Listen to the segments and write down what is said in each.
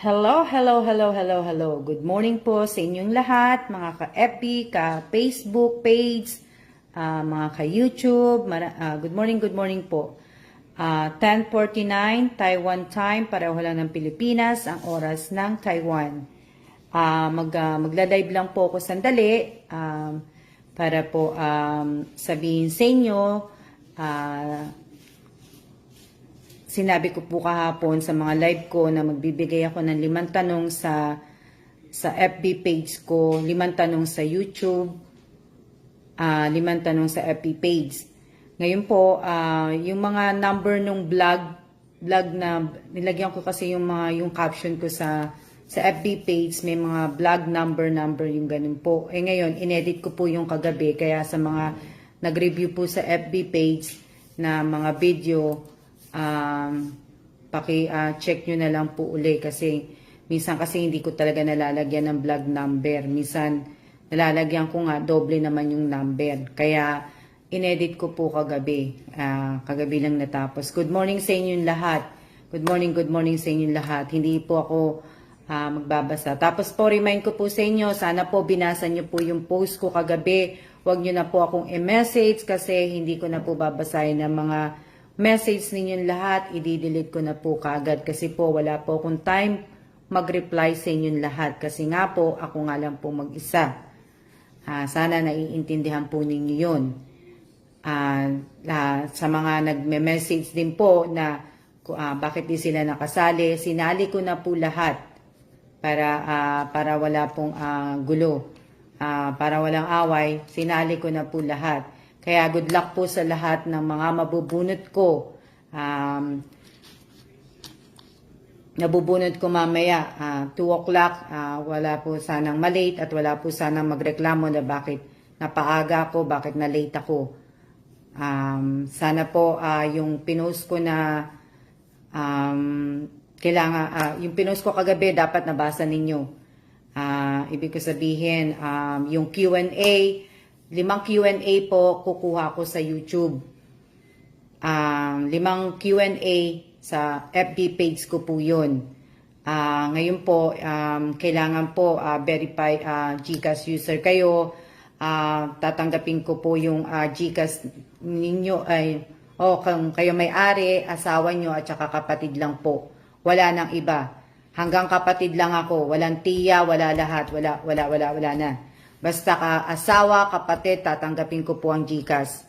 Hello, hello, hello, hello, hello. Good morning po sa inyong lahat, mga ka-FB, ka-Facebook page, ah, mga ka-YouTube. Ah, good morning, good morning po. Ah, 10.49 Taiwan time, pareho lang ng Pilipinas, ang oras ng Taiwan. Ah, mag, ah, magla-live lang po ako sandali um, para po um, sabihin sa inyo ah, sinabi ko po kahapon sa mga live ko na magbibigay ako ng limang tanong sa sa FB page ko, limang tanong sa YouTube, ah limang tanong sa FB page. Ngayon po, ah yung mga number nung vlog, vlog na nilagyan ko kasi yung mga yung caption ko sa sa FB page, may mga vlog number number yung ganun po. Eh ngayon, inedit ko po yung kagabi kaya sa mga nag-review po sa FB page na mga video um, paki-check nyo na lang po uli kasi minsan kasi hindi ko talaga nalalagyan ng vlog number. Minsan nalalagyan ko nga doble naman yung number. Kaya inedit ko po kagabi. Ah, kagabi lang natapos. Good morning sa inyong lahat. Good morning, good morning sa inyong lahat. Hindi po ako ah, magbabasa. Tapos po remind ko po sa inyo, sana po binasa nyo po yung post ko kagabi. Huwag nyo na po akong i-message kasi hindi ko na po babasahin ng mga message ninyong lahat, i-delete ko na po kagad kasi po wala po akong time mag-reply sa inyong lahat kasi nga po ako nga lang po mag-isa. Ah, sana naiintindihan po ninyo yun. Ah, ah, sa mga nagme-message din po na ah, bakit di sila nakasali, sinali ko na po lahat para ah, para wala pong ah, gulo. Ah, para walang away, sinali ko na po lahat. Kaya good luck po sa lahat ng mga mabubunot ko. Um, nabubunot ko mamaya, ah, 2 o'clock, ah, wala po sanang malate at wala po sanang magreklamo na bakit napaaga ako, bakit na late ako. Um, sana po ah, yung pinost ko na um, kailangan, ah, yung pinost ko kagabi dapat nabasa ninyo. Ah, ibig ko sabihin, um, yung Q&A, limang Q&A po kukuha ko sa YouTube. Um, limang Q&A sa FB page ko po yun. Ah, ngayon po, um, kailangan po ah, verify ah, GCash user kayo. Ah, tatanggapin ko po yung ah, GCash ninyo ay o kung kayo may-ari, asawa nyo at saka kapatid lang po. Wala nang iba. Hanggang kapatid lang ako, walang tiya, wala lahat, wala wala wala wala na. Basta ka asawa, kapatid, tatanggapin ko po ang GCash.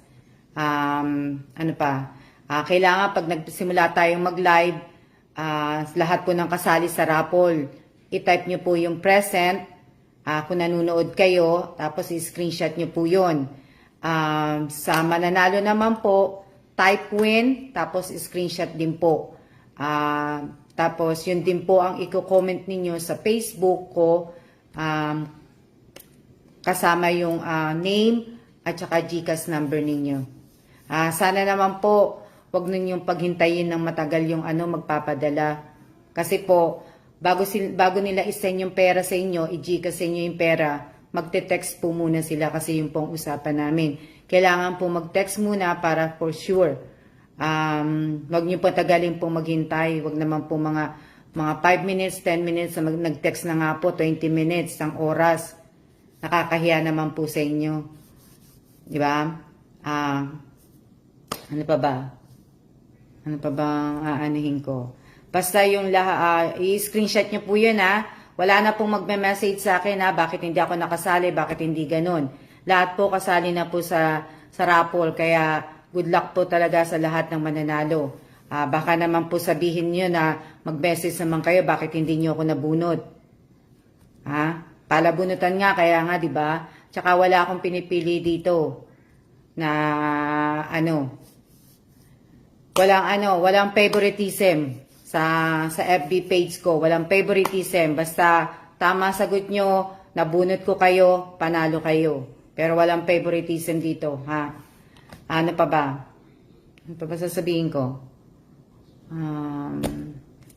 Um, ano pa? Ah, kailangan pag nagsimula tayong mag-live, ah, lahat po ng kasali sa raffle, i-type nyo po yung present, ah, kung nanonood kayo, tapos i-screenshot nyo po yun. Um, sa mananalo naman po, type win, tapos screenshot din po. Ah, tapos yun din po ang i-comment ninyo sa Facebook ko, um, kasama yung ah, name at saka GCash number ninyo. Ah, sana naman po, wag ninyong paghintayin ng matagal yung ano magpapadala. Kasi po, bago, sil- bago nila isend yung pera sa inyo, i-GCash sa inyo yung pera, magte-text po muna sila kasi yung pong usapan namin. Kailangan po mag-text muna para for sure. Um, wag niyo po tagalin po maghintay. Wag naman po mga mga 5 minutes, 10 minutes nag-text na nga po, 20 minutes, ang oras. Nakakahiya naman po sa inyo. Di ba? Ah, ano pa ba? Ano pa ba aanihin ko? Basta yung laha, ah, i-screenshot nyo po yun ha. Wala na pong magme-message sa akin ha, bakit hindi ako nakasali, bakit hindi ganun. Lahat po kasali na po sa, sa raffle, kaya good luck po talaga sa lahat ng mananalo. Ah, baka naman po sabihin nyo na mag-message naman kayo, bakit hindi nyo ako nabunot. Ha? Palabunutan nga, kaya nga, di ba? Tsaka wala akong pinipili dito na ano, walang ano, walang favoritism sa sa FB page ko. Walang favoritism. Basta tama sagot nyo, nabunot ko kayo, panalo kayo. Pero walang favoritism dito, ha? Ano pa ba? Ano pa ba sasabihin ko? Um,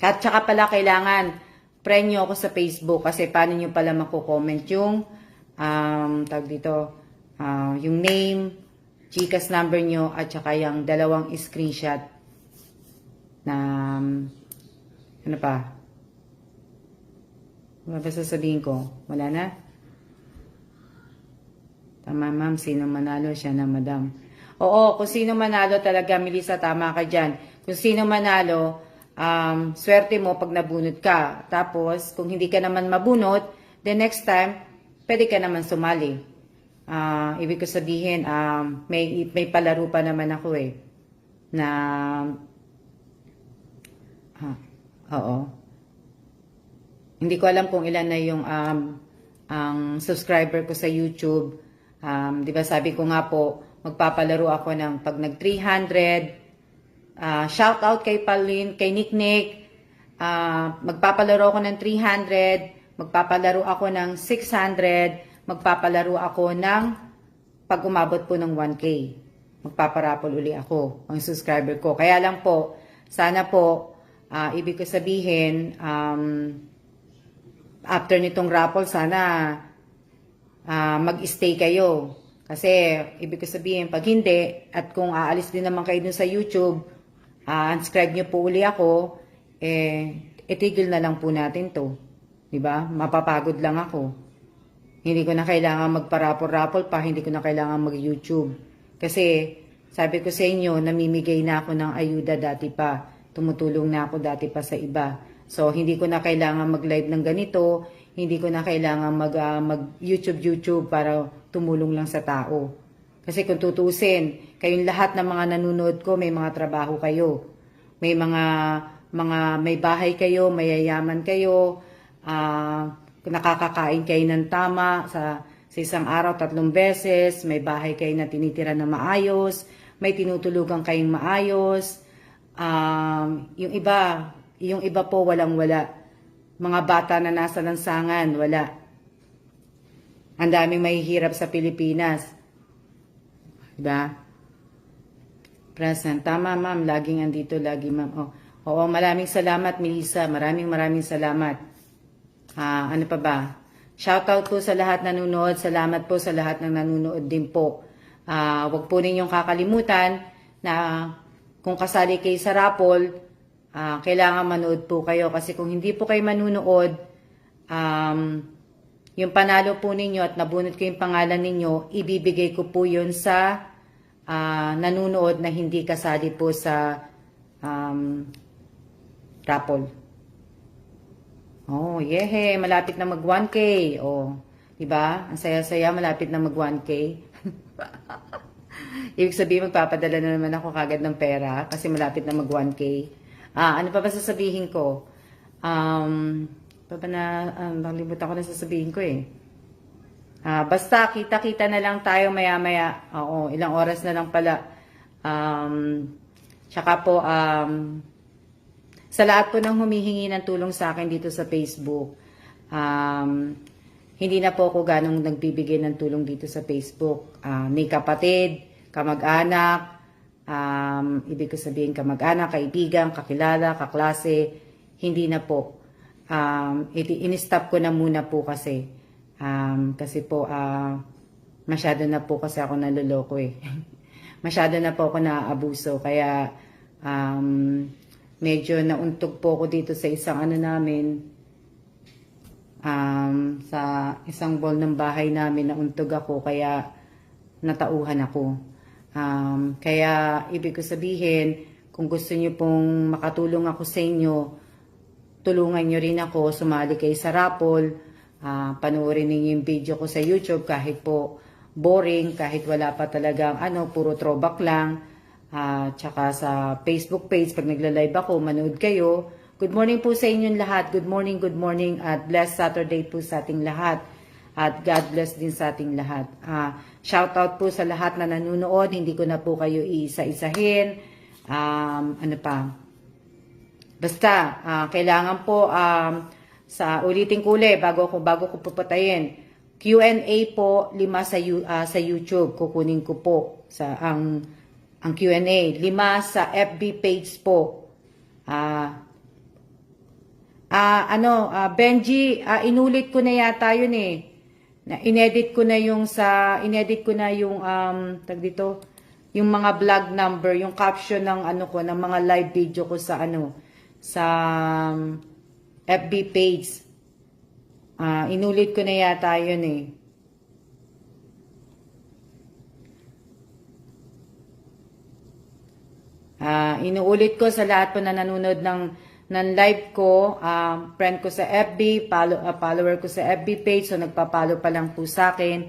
at saka pala kailangan friend nyo ako sa Facebook kasi paano nyo pala mako-comment yung um, tag dito, ah, yung name, Gcash number nyo at saka yung dalawang screenshot na um, ano pa Ano ba sasabihin ko? Wala na? Tama, ma'am. Sino manalo? Siya na, madam. Oo, kung sino manalo talaga, Melissa, tama ka dyan. Kung sino manalo, um, swerte mo pag nabunot ka. Tapos, kung hindi ka naman mabunot, the next time, pwede ka naman sumali. Ah, ibig ko sabihin, um, may, may palaro pa naman ako eh. Na, ah, oo. Hindi ko alam kung ilan na yung um, ang subscriber ko sa YouTube. Um, 'Di ba sabi ko nga po, magpapalaro ako ng pag nag 300. Uh, shout out kay Pauline, kay Nick Nick. Ah, magpapalaro ako ng 300, magpapalaro ako ng 600, magpapalaro ako ng pag umabot po ng 1K. Magpaparapol uli ako, ang subscriber ko. Kaya lang po, sana po, ah, ibig ko sabihin, um, after nitong raffle, sana ah, mag-stay kayo. Kasi, ibig ko sabihin, pag hindi, at kung aalis din naman kayo dun sa YouTube, ah, unsubscribe nyo po uli ako, eh, itigil na lang po natin to. 'Di ba? Mapapagod lang ako. Hindi ko na kailangan magparapol-rapol pa, hindi ko na kailangan mag-YouTube. Kasi, sabi ko sa inyo, namimigay na ako ng ayuda dati pa. Tumutulong na ako dati pa sa iba. So, hindi ko na kailangan mag-live ng ganito, hindi ko na kailangan mag, ah, mag-YouTube-YouTube para tumulong lang sa tao. Kasi kung tutusin, kayong lahat ng mga nanonood ko, may mga trabaho kayo. May mga, mga may bahay kayo, mayayaman kayo, ah, nakakakain kayo ng tama sa, sa isang araw tatlong beses, may bahay kayo na tinitira na maayos, may tinutulugan kayong maayos, um, yung iba, yung iba po walang-wala. Mga bata na nasa lansangan, wala. Ang daming mahihirap sa Pilipinas. Diba? Present. Tama, ma'am. Laging andito, lagi, ma'am. Oh. Oo, maraming salamat, Melissa. Maraming maraming salamat. Ah, ano pa ba? Shoutout po sa lahat nanonood. Salamat po sa lahat ng nanonood din po. Ah, wag po ninyong kakalimutan na kung kasali kayo sa raffle, ah, kailangan manood po kayo. Kasi kung hindi po kayo manunood, um, yung panalo po ninyo at nabunot ko yung pangalan ninyo, ibibigay ko po yun sa ah, nanunood na hindi kasali po sa um, raffle. Oh, yehe, malapit na mag 1K. Oh, 'di ba? Ang saya-saya, malapit na mag 1K. Ibig sabihin, magpapadala na naman ako kagad ng pera kasi malapit na mag 1K. Ah, ano pa ba sasabihin ko? Um, pa ba na, um, nakalimutan ko na sasabihin ko eh. Ah, basta kita-kita na lang tayo maya-maya. Oo, ilang oras na lang pala. Um, tsaka po, um, sa lahat po ng humihingi ng tulong sa akin dito sa Facebook, um, hindi na po ako ganong nagbibigay ng tulong dito sa Facebook. Ah, may kapatid, kamag-anak, um, ibig ko sabihin kamag-anak, kaibigan, kakilala, kaklase, hindi na po. Um, in-stop ko na muna po kasi. Um, kasi po, ah, masyado na po kasi ako naloloko eh. masyado na po ako naaabuso. Kaya, um, medyo nauntog po ako dito sa isang ano namin, um, sa isang ball ng bahay namin, nauntog ako, kaya natauhan ako. Um, kaya, ibig ko sabihin, kung gusto niyo pong makatulong ako sa inyo, tulungan niyo rin ako, sumali kayo sa raffle, ah, panoorin niyo yung video ko sa YouTube kahit po boring, kahit wala pa talagang ano, puro throwback lang. Ah, tsaka sa Facebook page, pag nagla-live ako, manood kayo. Good morning po sa inyong lahat. Good morning, good morning at blessed Saturday po sa ating lahat. At God bless din sa ating lahat. Ah, shout out po sa lahat na nanonood. Hindi ko na po kayo isa-isahin. Um, ano pa? Basta, ah, kailangan po um, sa ulitin ko ulit bago ko bago ko pupatayin. Q&A po lima sa ah, sa YouTube kukunin ko po sa ang ang Q&A lima sa FB page po. Ah Ah, ano, ah, Benji, ah, inulit ko na yata yun eh. Na inedit ko na yung sa inedit ko na yung um tag dito, yung mga vlog number, yung caption ng ano ko, ng mga live video ko sa ano, sa um, FB page. Ah, inulit ko na yata yun eh. Ah, inuulit ko sa lahat po na nanonood ng ng live ko, um, friend ko sa FB, follow, ah, follower ko sa FB page, so nagpa-follow pa lang po sa akin.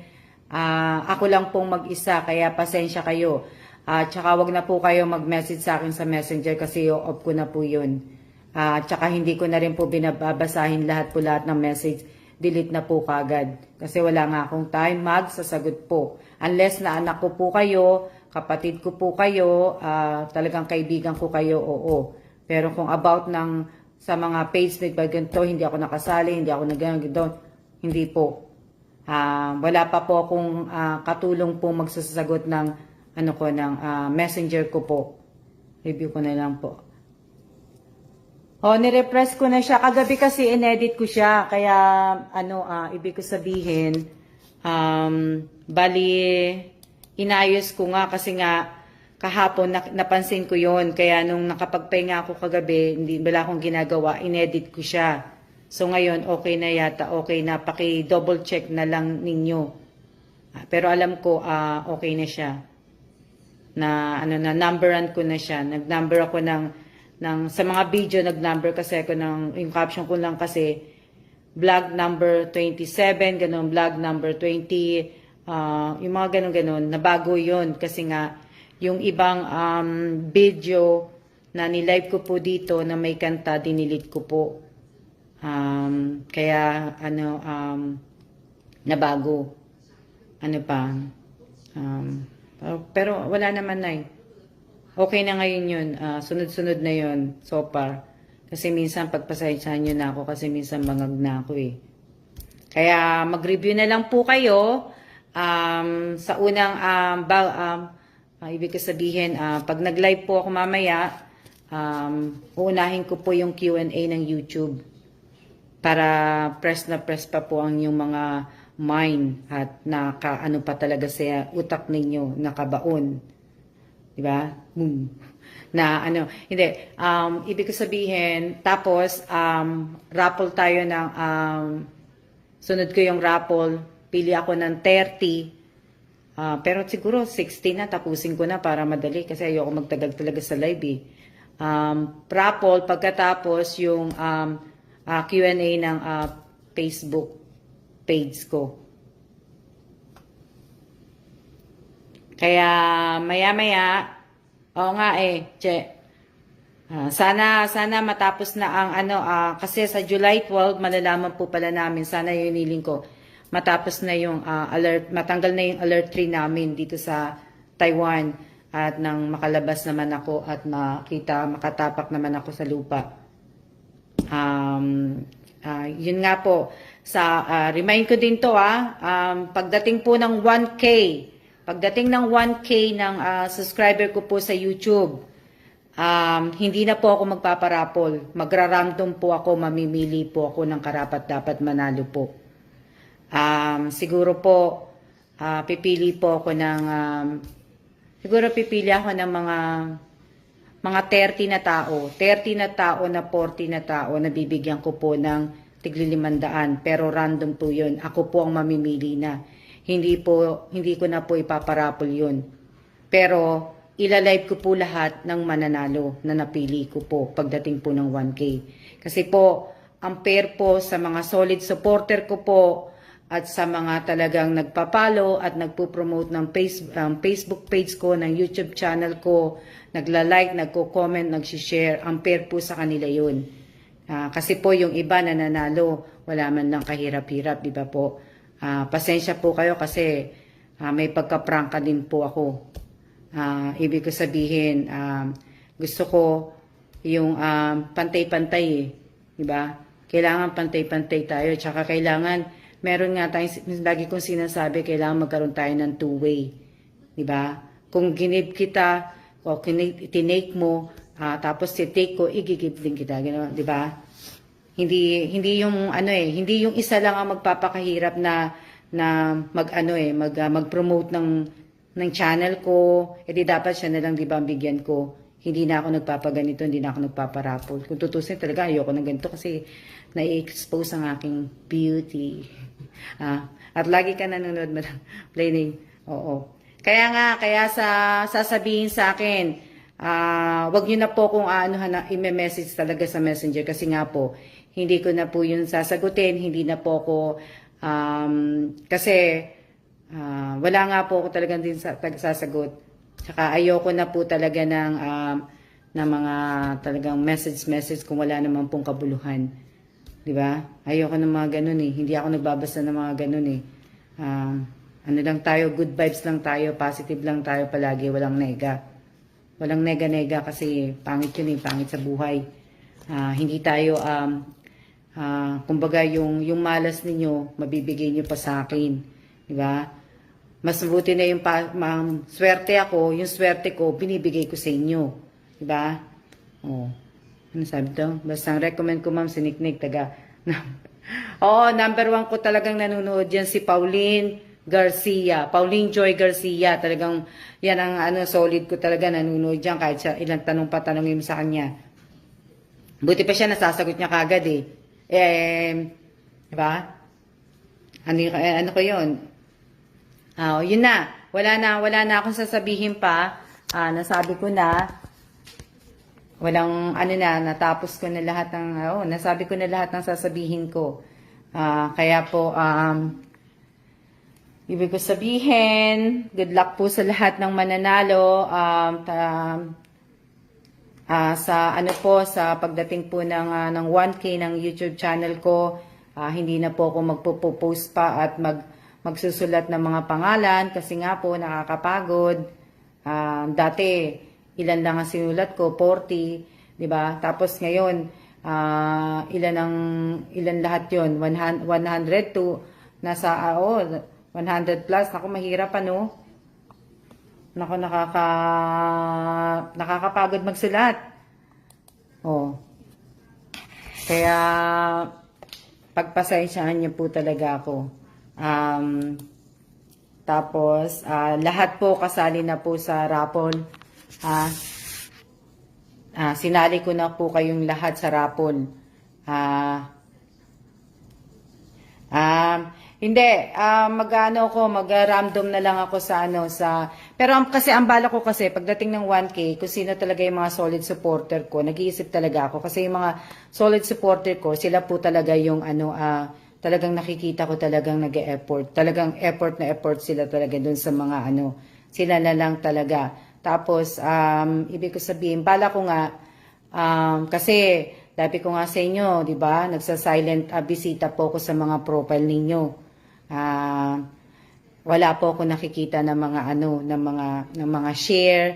Ah, ako lang pong mag-isa, kaya pasensya kayo. At tsaka wag na po kayo mag-message sa akin sa messenger kasi off ko na po yun. Ah, tsaka hindi ko na rin po binababasahin lahat po lahat ng message. Delete na po kagad. Kasi wala nga akong time magsasagot po. Unless na anak ko po kayo, kapatid ko po kayo, ah, talagang kaibigan ko kayo, oo. Pero kung about ng sa mga page na ganito, hindi ako nakasali, hindi ako nag doon, hindi po. Ah, wala pa po akong ah, katulong po magsasagot ng ano ko ng ah, messenger ko po. Review ko na lang po. Oh, nirepress ko na siya. Kagabi kasi inedit ko siya. Kaya, ano, ah, ibig ko sabihin, um, bali, inayos ko nga kasi nga, kahapon na, napansin ko yon Kaya nung nakapagpahinga ako kagabi, hindi wala akong ginagawa, inedit ko siya. So ngayon, okay na yata, okay na. Paki-double check na lang ninyo. Ah, Pero alam ko, ah, okay na siya na ano na numberan ko na siya. Nag-number ako ng ng sa mga video nag-number kasi ako ng yung caption ko lang kasi vlog number 27, ganun vlog number 20, ah, yung mga ganun ganun nabago 'yon kasi nga yung ibang um, video na ni-live ko po dito na may kanta dinilit ko po. Um, kaya ano um, nabago. Ano pa? Um, pero, pero wala naman na eh. Okay na ngayon yun. Ah, sunod-sunod na yun so far. Kasi minsan pagpasensyahan nyo na ako kasi minsan mangag na ako eh. Kaya mag-review na lang po kayo um, sa unang um, ba, um, ah, ibig sabihin, ah, pag nag-live po ako mamaya, um, uunahin ko po yung Q&A ng YouTube para press na press pa po ang yung mga mind at naka ano pa talaga sa utak ninyo nakabaon. 'Di ba? Boom. Na ano, hindi um ibig ko sabihin tapos um raffle tayo ng um sunod ko yung raffle, pili ako ng 30 Ah, pero siguro 60 na tapusin ko na para madali kasi ayoko magtagal talaga sa live eh. Um, raffle pagkatapos yung um, ah, Q&A ng ah, Facebook page ko. Kaya maya-maya, oo nga eh, che, Ah, sana sana matapos na ang ano ah, kasi sa July 12 malalaman po pala namin sana yun niling ko matapos na yung ah, alert matanggal na yung alert 3 namin dito sa Taiwan at nang makalabas naman ako at makita makatapak naman ako sa lupa. Um, ah, yun nga po sa ah, remind ko din to ah um, pagdating po ng 1k pagdating ng 1k ng ah, subscriber ko po sa YouTube Um, hindi na po ako magpaparapol. Magra-random po ako, mamimili po ako ng karapat dapat manalo po. Um, siguro po, ah, pipili po ako ng, um, siguro pipili ako ng mga, mga 30 na tao. 30 na tao na 40 na tao na bibigyan ko po ng tiglilimandaan. Pero random po yun. Ako po ang mamimili na. Hindi po, hindi ko na po ipaparapol yun. Pero, ilalive ko po lahat ng mananalo na napili ko po pagdating po ng 1K. Kasi po, ang pair po sa mga solid supporter ko po at sa mga talagang nagpapalo at nagpo-promote ng face, um, Facebook page ko, ng YouTube channel ko, nagla-like, nagko-comment, nag-share, ang pair po sa kanila yun. Ah, kasi po yung iba na nanalo, wala man lang kahirap-hirap, di ba po? Ah, pasensya po kayo kasi ah, may pagka-prangka din po ako. Ah, ibig ko sabihin, um, gusto ko yung um, pantay-pantay eh. Di ba? Kailangan pantay-pantay tayo. Tsaka kailangan, meron nga tayong, lagi kong sinasabi, kailangan magkaroon tayo ng two-way. Di ba? Kung ginib kita, o tinake mo, ah, tapos si-take ko, igigib din kita. Gano'n, di ba? Hindi hindi yung ano eh, hindi yung isa lang ang magpapakahirap na na mag-ano eh, mag ah, mag-promote ng ng channel ko, edi dapat siya na lang 'di ba ang bigyan ko. hindi na ako nagpapaganito, hindi na ako nagpaparapol. Kung tutusin talaga, ayoko ng ganito kasi na-expose ang aking beauty. Ah, at lagi ka nanonood, Madam Planning. Oo. Kaya nga, kaya sa sasabihin sa akin, ah, wag niyo na po kung ano na i-message talaga sa messenger kasi nga po, hindi ko na po yun sasagutin, hindi na po ako, um, kasi ah, wala nga po ako talagang din sa, sasagot. Tsaka ayoko na po talaga ng, um, ng mga talagang message-message kung wala naman pong kabuluhan. Di ba? Ayoko ng mga ganun eh. Hindi ako nagbabasa ng mga ganun eh. Um, ano lang tayo, good vibes lang tayo, positive lang tayo palagi, walang nega. Walang nega-nega kasi pangit yun eh, pangit sa buhay. Ah, hindi tayo, um, ah, kumbaga yung, yung malas ninyo, mabibigay nyo pa sa akin. Di ba? Mas mabuti na yung pa, ma- swerte ako, yung swerte ko, binibigay ko sa inyo. Di ba? Oh. Ano sabi to? Basta recommend ko ma'am si Nicknick, taga. Oo, number one ko talagang nanonood yan si Pauline Garcia. Pauline Joy Garcia. Talagang yan ang ano, solid ko talaga nanonood dyan kahit sa ilang tanong pa tanongin sa kanya. Buti pa siya nasasagot niya kagad eh. Eh, di ba? Ano, eh, ano ko yun? Ah, yun na. Wala na, wala na akong sasabihin pa. Ah, nasabi ko na. Walang ano na, natapos ko na lahat ng, oh, nasabi ko na lahat ng sasabihin ko. Ah, kaya po, um, ibig ko sabihin, good luck po sa lahat ng mananalo. Um, ta- Ah, sa ano po sa pagdating po ng ah, ng 1K ng YouTube channel ko, ah, hindi na po ako magpo-post pa at mag magsusulat ng mga pangalan kasi nga po nakakapagod. Ah, dati ilan lang ang sinulat ko, 40, 'di ba? Tapos ngayon ah, ilan ang ilan lahat 'yon? 100 100 to nasa ah, oh, 100 plus. Ako mahirap ano. Nako, nakaka... nakakapagod magsulat. Oh. Kaya, pagpasensyaan niyo po talaga ako. Um, tapos, ah, lahat po kasali na po sa rapol. Ah, ah, sinali ko na po kayong lahat sa rapol. Ah, Um, hindi, ah, mag-ano ko, mag-random na lang ako sa ano, sa, pero ang- kasi ang bala ko kasi, pagdating ng 1K, kung sino talaga yung mga solid supporter ko, nag-iisip talaga ako, kasi yung mga solid supporter ko, sila po talaga yung ano, ah, talagang nakikita ko talagang nag-effort, talagang effort na effort sila talaga dun sa mga ano, sila na lang talaga. Tapos, um, ibig ko sabihin, bala ko nga, Um, kasi, dabi ko nga sa inyo, di ba, nagsa-silent ah, bisita po ako sa mga profile ninyo. Ah, wala po ako nakikita ng mga ano, ng mga, ng mga share.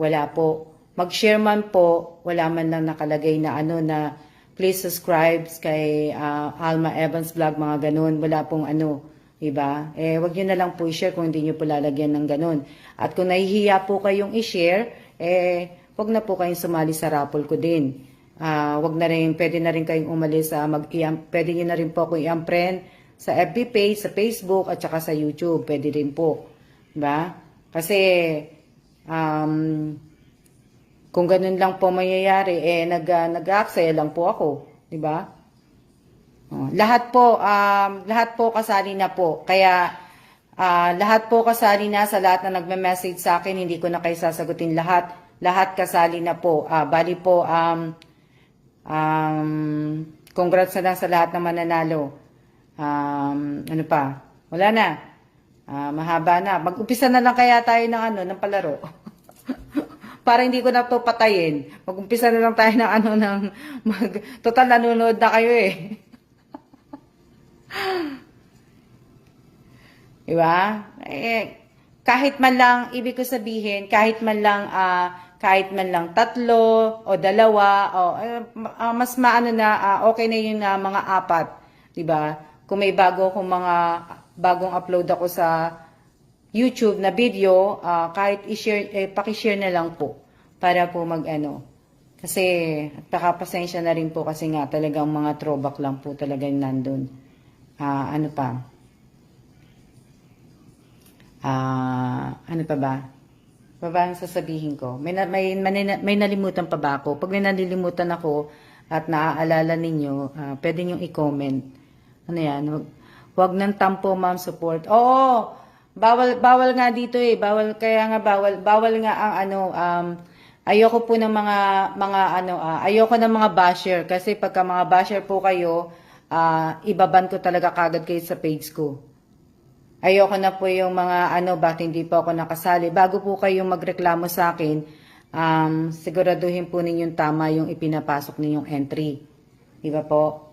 Wala po. Mag-share man po, wala man lang nakalagay na ano na please subscribe kay ah, Alma Evans Vlog, mga ganun. Wala pong ano, Diba? Eh, wag nyo na lang po i-share kung hindi nyo po lalagyan ng ganun. At kung nahihiya po kayong i-share, eh, wag na po kayong sumali sa raffle ko din. Ah, wag na rin, pwede na rin kayong umalis sa mag pwede nyo na rin po akong i-unfriend sa FB page, sa Facebook, at saka sa YouTube. Pwede rin po. Diba? Kasi, um, kung ganun lang po mangyayari, eh, nag, uh, nag-aaksaya lang po ako. Diba? Oh, lahat po, um, lahat po kasali na po. Kaya, ah, lahat po kasali na sa lahat na nagme-message sa akin, hindi ko na kayo sasagutin lahat. Lahat kasali na po. Ah, bali po, um, um, congrats na lang sa lahat ng mananalo. Um, ano pa? Wala na. Ah, mahaba na. Mag-umpisa na lang kaya tayo ng ano, ng palaro. Para hindi ko na to patayin. Mag-umpisa na lang tayo ng ano, ng mag... Total, nanonood na kayo eh. Diba? Eh, kahit man lang, ibig ko sabihin, kahit man lang, ah, kahit man lang tatlo o dalawa, o, ah, mas maano na, ah, okay na yung ah, mga apat. Diba? Kung may bago akong mga, bagong upload ako sa YouTube na video, ah, kahit i-share, eh, pakishare na lang po para po mag ano. Kasi, nakapasensya na rin po kasi nga talagang mga throwback lang po talaga yung nandun. Ah, ano pa? Ah, ano pa ba? Ang sasabihin ko. May, na- may, may, may nalimutan pa ba ako? Pag may nalilimutan ako at naaalala ninyo, ah, pwede nyo i-comment. Ano yan? Wag, wag ng tampo, ma'am, support. Oo! Bawal, bawal nga dito eh. Bawal, kaya nga bawal, bawal nga ang ano, um, ayoko po ng mga, mga ano, ah, ayoko ng mga basher. Kasi pagka mga basher po kayo, ah, ibaban ko talaga kagad kayo sa page ko. Ayoko na po yung mga ano, bakit hindi po ako nakasali. Bago po kayong magreklamo sa akin, um, siguraduhin po ninyong tama yung ipinapasok ninyong entry. Di ba po?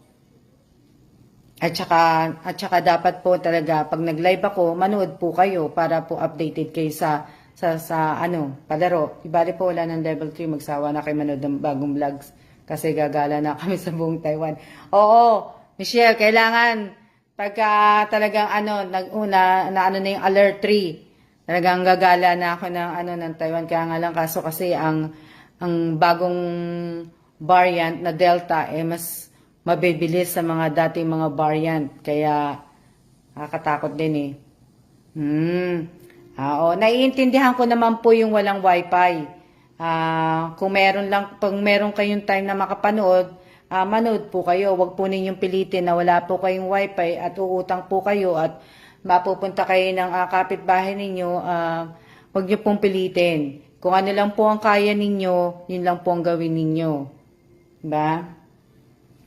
At saka, at saka dapat po talaga, pag nag-live ako, manood po kayo para po updated kayo sa, sa, sa ano, palaro. Ibali po wala ng level 3, magsawa na kayo manood ng bagong vlogs kasi gagala na kami sa buong Taiwan. Oo, Michelle, kailangan pagka talagang ano, nag-una, na ano na yung alert 3, talagang gagala na ako ng ano ng Taiwan. Kaya nga lang kaso kasi ang ang bagong variant na Delta eh mas mabibilis sa mga dating mga variant. Kaya nakakatakot din eh. Hmm. Ah, oh, naiintindihan ko naman po yung walang wifi. Ah, kung meron lang pag meron kayong time na makapanood, ah, manood po kayo. Huwag po ninyong pilitin na wala po kayong wifi at uutang po kayo at mapupunta kayo ng ah, kapitbahay ninyo, ah, huwag niyo pong pilitin. Kung ano lang po ang kaya ninyo, yun lang po ang gawin ninyo. Diba?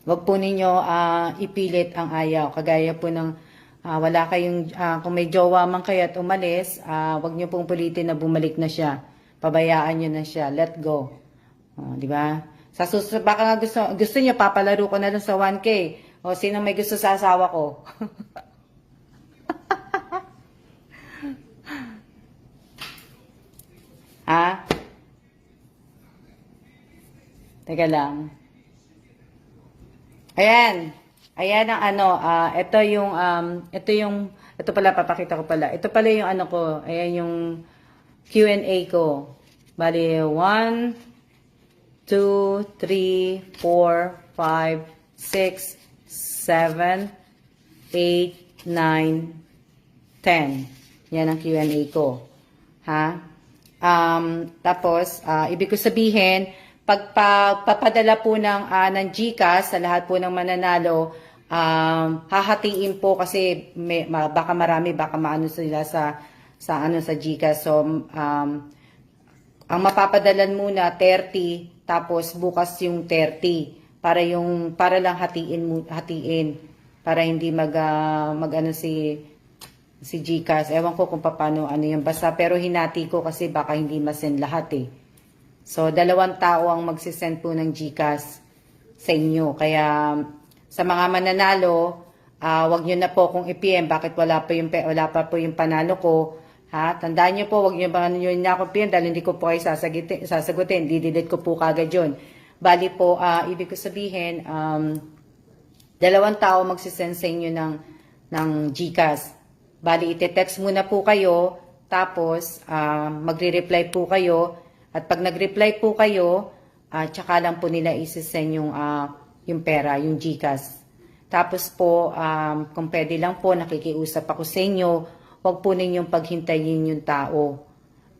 Huwag po ninyo ah, ipilit ang ayaw. Kagaya po ng ah, wala kayong, ah, kung may jowa man kayo at umalis, ah, huwag niyo pong pilitin na bumalik na siya. Pabayaan niyo na siya. Let go. Oh, di ba? Sa susunod, baka nga gusto, gusto niyo, papalaro ko na lang sa 1K. O, sino may gusto sa asawa ko? ha? Teka lang. Ayan. Ayan ang ano, ah ito yung um ito yung ito pala papakita ko pala. Ito pala yung ano ko, ayan yung Q&A ko. Bali 1 2 3 4 5 6 7 8 9 10. Yan ang Q&A ko. Ha? Um, tapos, ah, ibig ko sabihin, pag pa- papadala po ng, ah, ng GCash sa lahat po ng mananalo, um, hahatiin po kasi may, ma- baka marami, baka maano sila sa, sa, ano, sa GCash. So, um, ang mapapadalan muna 30 tapos bukas yung 30 para yung para lang hatiin hatiin para hindi mag ah, mag ano si si Gcash. Ewan ko kung paano ano yung basta pero hinati ko kasi baka hindi masend lahat eh. So dalawang tao ang magsisend po ng Gcash sa inyo. Kaya sa mga mananalo, ah wag niyo na po kung i-PM bakit wala pa yung wala pa po yung panalo ko. Ha? Tandaan niyo po, wag niyo ba niyo na ako PM dahil hindi ko po kayo sasagutin, sasagutin. Didelete ko po kagad yun. Bali po, ah ibig ko sabihin, um, dalawang tao magsisend sa inyo ng, ng GCash. Bali, ite-text muna po kayo, tapos ah, magre-reply po kayo, at pag nag-reply po kayo, ah, tsaka lang po nila isisend yung, ah, yung pera, yung GCash. Tapos po, um, kung pwede lang po, nakikiusap ako sa inyo, huwag po ninyong paghintayin yung tao.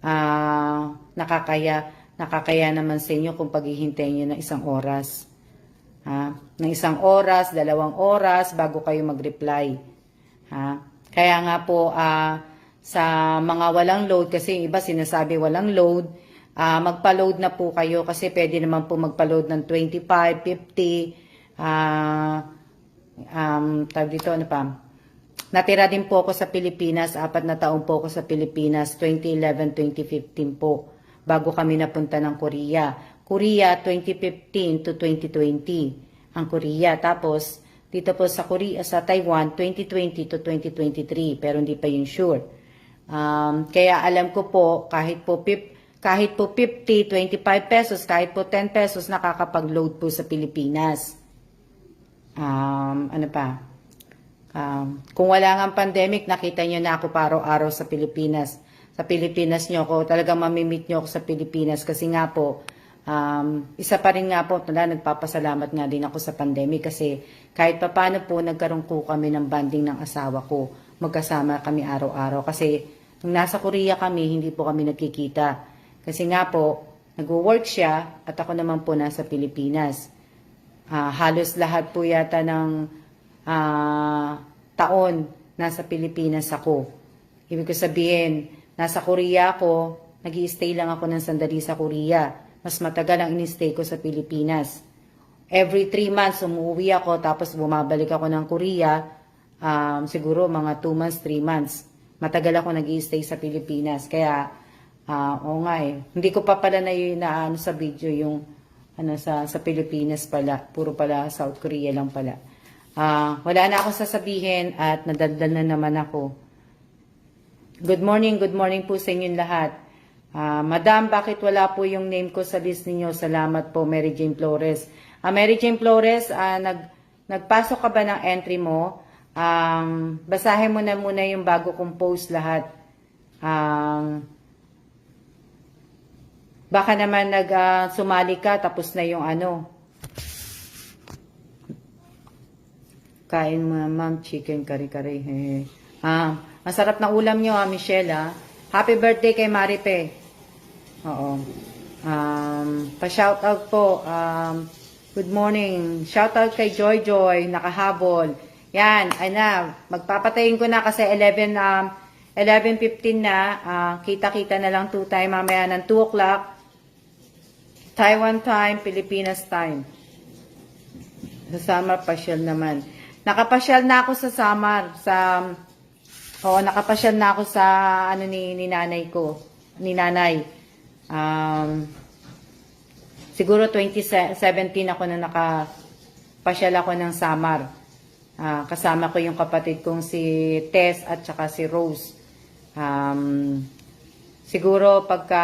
Ah, nakakaya, nakakaya naman sa inyo kung paghihintayin nyo ng isang oras. Ha? Ng isang oras, dalawang oras bago kayo mag-reply. Ha? Kaya nga po ah, sa mga walang load kasi iba sinasabi walang load, ah, magpa-load na po kayo kasi pwede naman po magpa-load ng 25, 50, ah um, tawag dito ano pa? Natira din po ako sa Pilipinas, apat na taon po ako sa Pilipinas, 2011-2015 po, bago kami napunta ng Korea. Korea 2015 to 2020 ang Korea. Tapos dito po sa Korea sa Taiwan 2020 to 2023 pero hindi pa yun sure. Um, kaya alam ko po kahit po pip, kahit po 50, 25 pesos, kahit po 10 pesos nakakapag-load po sa Pilipinas. Um, ano pa? Um, kung wala nga pandemic, nakita nyo na ako pa araw-araw sa Pilipinas. Sa Pilipinas nyo ako, talagang mamimit nyo ako sa Pilipinas kasi nga po, um, isa pa rin nga po, tala, nagpapasalamat nga din ako sa pandemic kasi kahit pa paano po, nagkaroon po kami ng banding ng asawa ko. Magkasama kami araw-araw kasi Nung nasa Korea kami, hindi po kami nagkikita. Kasi nga po, nagwo-work siya at ako naman po nasa Pilipinas. Ah, halos lahat po yata ng ah, taon nasa Pilipinas ako. Ibig ko sabihin, nasa Korea ako, nag stay lang ako ng sandali sa Korea. Mas matagal ang in-stay ko sa Pilipinas. Every three months, umuwi ako, tapos bumabalik ako ng Korea, um, siguro mga two months, three months. Matagal ako nag stay sa Pilipinas. Kaya, ah, oo nga eh. Hindi ko pa pala na yun na ano sa video yung ano sa sa Pilipinas pala, puro pala South Korea lang pala. Ah, wala na ako sasabihin at nadaldal na naman ako. Good morning, good morning po sa inyong lahat. Ah, Madam, bakit wala po yung name ko sa list ninyo? Salamat po, Mary Jane Flores. Ah, Mary Jane Flores, ah, nag, nagpasok ka ba ng entry mo? Um, basahin mo na muna yung bago kong post lahat. Um, baka naman nag ah, sumali ka tapos na yung ano. Kain mo, ma'am, chicken kari-kari. Hehe. Ah, masarap na ulam nyo, ah, Michelle, ah. Happy birthday kay Maripe. Oo. Um, pa-shoutout po. Um, good morning. Shoutout kay Joy Joy, nakahabol. Yan, ay na, magpapatayin ko na kasi 11, um, 11.15 na. Ah, kita-kita na lang two time mamaya ng 2 o'clock. Taiwan time, Pilipinas time. Sa Samar, pasyal naman. Nakapasyal na ako sa Samar. Sa, oo, nakapasyal na ako sa, ano ni, ni nanay ko. Ni nanay. Um, siguro 2017 ako na nakapasyal ako ng Samar. Ah, kasama ko yung kapatid kong si Tess at saka si Rose. Um, siguro pagka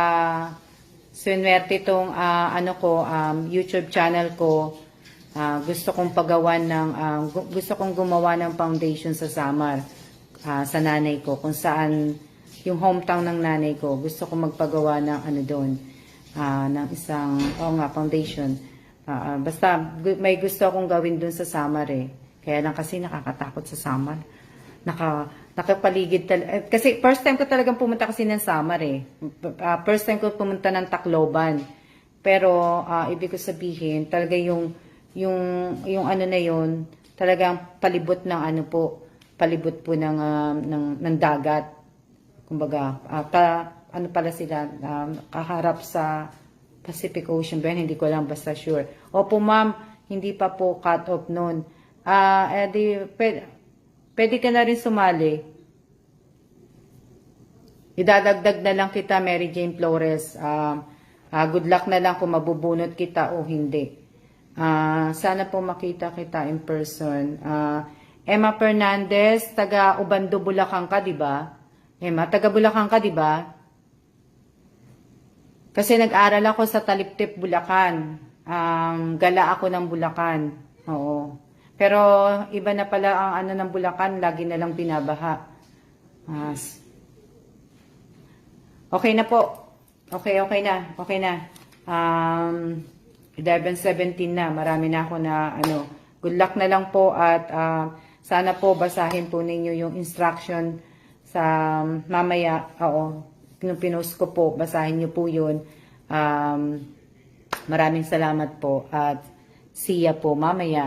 swinwerte itong ah, ano ko, um, YouTube channel ko, ah, gusto kong pagawan ng, gu- gusto kong gumawa ng foundation sa Samar, ah, sa nanay ko, kung saan yung hometown ng nanay ko, gusto kong magpagawa ng ano doon, ah, ng isang, oo nga, foundation. Ah, basta, may gusto akong gawin doon sa Samar eh. Kaya lang kasi nakakatakot sa Samar. Naka, nakapaligid talaga. kasi first time ko talagang pumunta kasi ng Samar eh. Ah, first time ko pumunta ng Tacloban. Pero ah, ibig ko sabihin, talaga yung yung yung ano na yun, talagang palibot ng ano po, palibot po ng ah, ng, ng dagat. Kumbaga, ah, pa, ano pala sila, um, kaharap sa Pacific Ocean ba? Hindi ko lang basta sure. Opo ma'am, hindi pa po cut off noon. Ah, eh di, pwede, ka na rin sumali. Idadagdag na lang kita, Mary Jane Flores. Ah, ah, good luck na lang kung mabubunot kita o hindi. Ah, sana po makita kita in person. Ah, Emma Fernandez, taga Ubando, Bulacan ka, di ba? Emma, taga Bulacan ka, di ba? Kasi nag-aral ako sa Taliptip, Bulacan. Um, gala ako ng Bulacan. Oo. Pero iba na pala ang ano ng Bulacan, lagi na lang binabaha. Ah, s- okay na po. Okay, okay na. Okay na. Um, 11.17 na. Marami na ako na ano. Good luck na lang po at ah, sana po basahin po ninyo yung instruction sa um, mamaya. Oo. Nung ko po, basahin niyo po yun. Um, maraming salamat po at see ya po mamaya.